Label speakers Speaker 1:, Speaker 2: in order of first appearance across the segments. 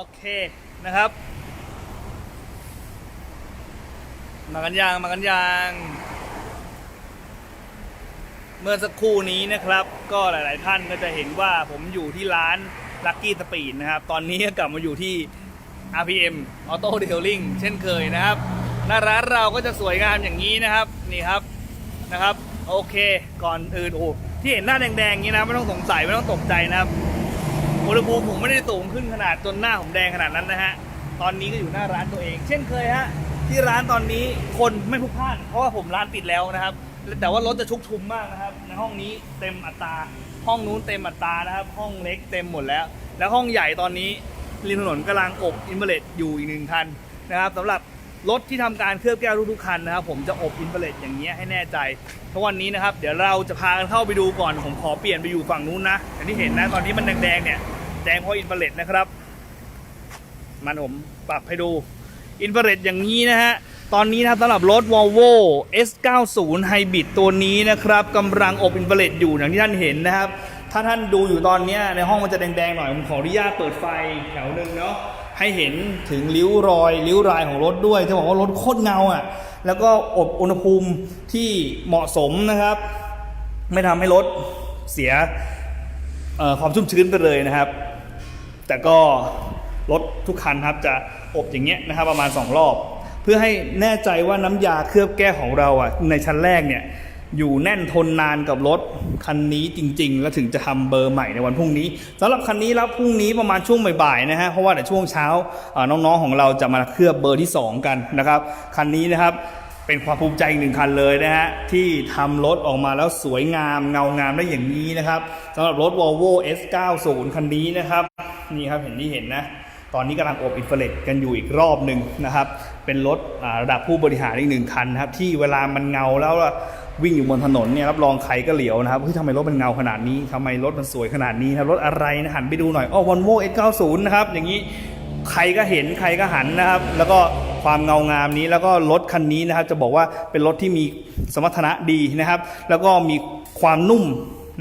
Speaker 1: โอเคนะครับ มากันยางมากันยาง เมื่อสักครู่นี้นะครับ ก็หลาย ๆ ท่านก็จะเห็นว่าผมอยู่ที่ร้าน Lucky Speed นะครับ ตอนนี้ก็กลับมาอยู่ที่ RPM Auto Detailing เช่นเคยนะครับ หน้าร้านเราก็จะสวยงามอย่างนี้นะครับ นี่ครับนะครับ โอเค ก่อนอื่นโอ้ที่เห็นหน้าแดง ๆ นี้นะ ไม่ต้องสงสัย ไม่ต้องตกใจนะครับ อุณหภูมิผมไม่ได้สูงขึ้นขนาดจนหน้าผมแดงขนาดนั้นนะฮะ ตอนนี้ก็อยู่หน้าร้านตัวเอง เช่นเคยฮะ ที่ร้านตอนนี้คนไม่พลุกพล่าน เพราะว่าผมร้านปิดแล้วนะครับ แต่ว่ารถจะชุกชุมมากนะครับ ในห้องนี้เต็มอัตรา ห้องนู้นเต็มอัตรานะครับ ห้องเล็กเต็มหมดแล้ว แล้วห้องใหญ่ตอนนี้ริมถนนกำลังอบอินเบเลตอยู่อีกหนึ่งคันนะครับสำหรับรถที่ทำการเคลือบแก้วทุกๆคันนะครับ ผมจะอบอินเบเลตอย่างเงี้ยให้แน่ใจเพราะวันนี้นะครับ เดี๋ยวเราจะพากันเข้าไปดูก่อนผมขอเปลี่ยนไปอยู่ฝั่งนู้นนะอย่างที่เห็นนะตอนนี้มันแดงๆเนี่ย ดงเพราะอินฟราเรดนะครับ มันผมปรับให้ดูอินฟราเรดอย่างนี้นะฮะ ตอนนี้นะครับสำหรับรถ Volvo S90 Hybrid ตัวนี้นะครับกำลังอบอินฟราเรดอยู่อย่างที่ท่านเห็นนะครับ ถ้าท่านดูอยู่ตอนนี้ในห้องมันจะแดงๆหน่อย ผมขออนุญาตเปิดไฟแถวหนึ่งเนาะให้เห็นถึงริ้วรอยริ้วรายของรถด้วยจะบอกว่ารถโคตรเงาอะ แล้วก็อบอุณหภูมิที่เหมาะสมนะครับ ไม่ทำให้รถเสียความชุ่มชื้นไปเลยนะครับ แต่ก็รถทุกคันครับจะอบอย่างเงี้ยนะครับประมาณ 2 รอบ เพื่อให้แน่ใจว่าน้ำยาเคลือบแก้วของเราอะในชั้นแรกเนี่ยอยู่แน่นทนนานกับรถคันนี้จริง ๆ แล้วถึงจะทำเบอร์ใหม่ในวันพรุ่งนี้สำหรับคันนี้แล้วพรุ่งนี้ประมาณช่วงบ่ายๆนะฮะเพราะว่าเดี๋ยวช่วงเช้าน้องๆของเราจะมาเคลือบเบอร์ที่ 2 กันนะครับคันนี้นะครับเป็นความภูมิใจอีกหนึ่งคันเลยนะฮะที่ทำรถออกมาแล้วสวยงามเงางามได้อย่างนี้นะครับสำหรับรถ Volvo S90 คันนี้นะครับ นี่ครับเห็นที่เห็นนะ ตอนนี้กำลังอบอินฟราเรดกันอยู่อีกรอบหนึ่งนะครับ เป็นรถระดับผู้บริหารอีกหนึ่งคันนะครับ ที่เวลามันเงาแล้ววิ่งอยู่บนถนนเนี่ยรับรองใครก็เหลียวนะครับเฮ้ยทำไมรถมันเงาขนาดนี้ทำไมรถมันสวยขนาดนี้ครับรถอะไรนะหันไปดูหน่อยอ๋อ Volvo S90 นะครับอย่างนี้ใครก็เห็นใครก็หันนะครับ แล้วก็ความเงางามนี้แล้วก็รถคันนี้นะครับ จะบอกว่าเป็นรถที่มีสมรรถนะดีนะครับ แล้วก็มีความนุ่ม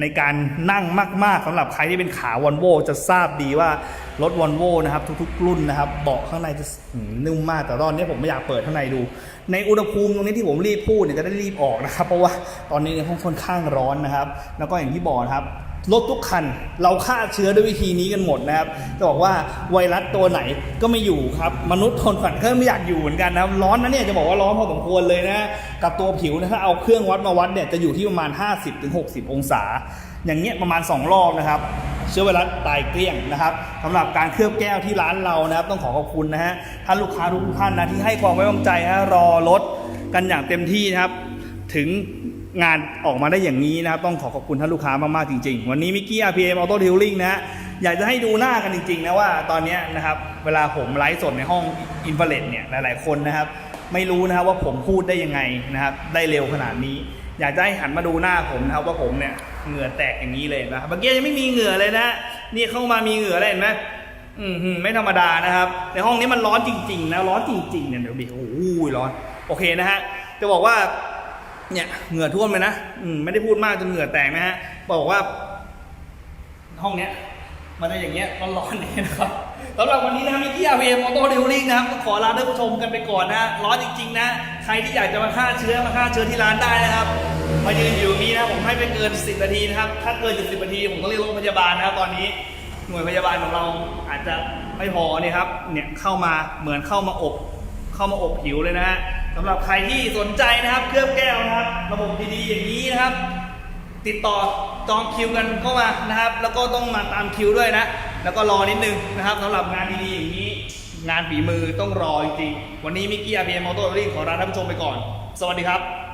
Speaker 1: ในการนั่งมาก ๆสำหรับใครที่เป็นขาวอลโวจะทราบดีว่ารถวอลโวนะครับทุกๆ รุ่นนะครับเบาะข้างในจะนุ่มมากแต่ตอนนี้ผมไม่อยากเปิดข้างในดู ในอุณหภูมิตรงนี้ที่ผมรีบพูดเนี่ยจะได้รีบออกนะครับ เพราะว่าตอนนี้ในห้องค่อนข้างร้อนนะครับ แล้วก็อย่างที่บอกนะครับ รถทุกคัน เราฆ่าเชื้อด้วยวิธีนี้กันหมดนะครับจะบอกว่าไวรัสตัวไหนก็ไม่อยู่ครับ มนุษย์ทนฝันก็ไม่อยากอยู่เหมือนกันนะครับร้อนนะเนี่ยจะบอกว่าร้อนพอสมควรเลยนะกับตัวผิวนะถ้าเอาเครื่องวัดมาวัดเนี่ยจะอยู่ที่ประมาณ 50-60 องศา อย่างเงี้ยประมาณ 2 รอบนะครับเชื้อไวรัสตายเกลี้ยงนะครับสำหรับการเคลือบแก้วที่ร้านเรานะครับ ต้องขอขอบคุณนะฮะท่านลูกค้าทุกท่านนะที่ให้ความไว้วางใจฮะรอรถกันอย่างเต็มที่นะครับ ถึง งานออกมาได้อย่างนี้นะครับ ต้องขอขอบคุณท่านลูกค้ามาก ๆ จริง ๆ วันนี้มิกกี้ RPM Auto Dealing นะฮะอยากจะให้ดูหน้ากันจริง ๆ นะว่าตอนนี้นะครับ เวลาผมไลฟ์สดในห้องอินฟ a เรดเนี่ยหลาย ๆ คนนะครับ ไม่รู้นะครับว่าผมพูดได้ยังไงนะครับ ได้เร็วขนาดนี้ อยากจะให้หันมาดูหน้าผมนะครับว่าผมเนี่ยเหงื่อแตกอย่างนี้เลยนะครับเมื่อกี้ยังไม่มีเหงื่อเลยนะนี่เข้ามามีเหงื่ออะไรเห็นไหมอืมไม่ธรรมดานะครับในห้องนี้มันร้อนจริง ๆ นะร้อนจริงๆเนี่ยเดี๋ยวดิโอ้โหร้อนโอเคนะฮะจะบอกว่า เนี่ยเหงื่อท่วมเลยนะอืมไม่ได้พูดมากจนเหงื่อแตกนะฮะบอกว่า ห้องเนี้ยมันจะอย่างเงี้ยร้อนๆอย่างเงี้ยนะครับสำหรับวันนี้นะครับมิกกี้อาร์พีเอ็มออโต้เดลิงนะครับก็ขอลาท่านผู้ชมกันไปก่อนนะร้อนจริงๆนะ ใครที่อยากจะมาฆ่าเชื้อมาฆ่าเชื้อที่ร้านได้นะครับมายืนอยู่นี้นะผมให้ไปเกิน 10 นาทีนะครับ ถ้าเกิน10นาทีผมต้องเรียกรถพยาบาลนะครับตอนนี้หน่วยพยาบาลของเราอาจจะไม่พอเนี่ยครับเนี่ยเข้ามาเหมือนเข้ามาอบ เข้ามาอบผิวเลยนะฮะ สำหรับใครที่สนใจนะครับ เคลือบแก้วนะครับ ระบบดีๆอย่างนี้นะครับ ติดต่อจองคิวกันเข้ามานะครับ แล้วก็ต้องมาตามคิวด้วยนะ แล้วก็รอนิดนึงนะครับสำหรับงานดีๆอย่างนี้ งานฝีมือต้องรอจริงๆวันนี้มิกกี้อาร์พีเอ็มออโต้รีขอลาท่านผู้ชมไปก่อน สวัสดีครับ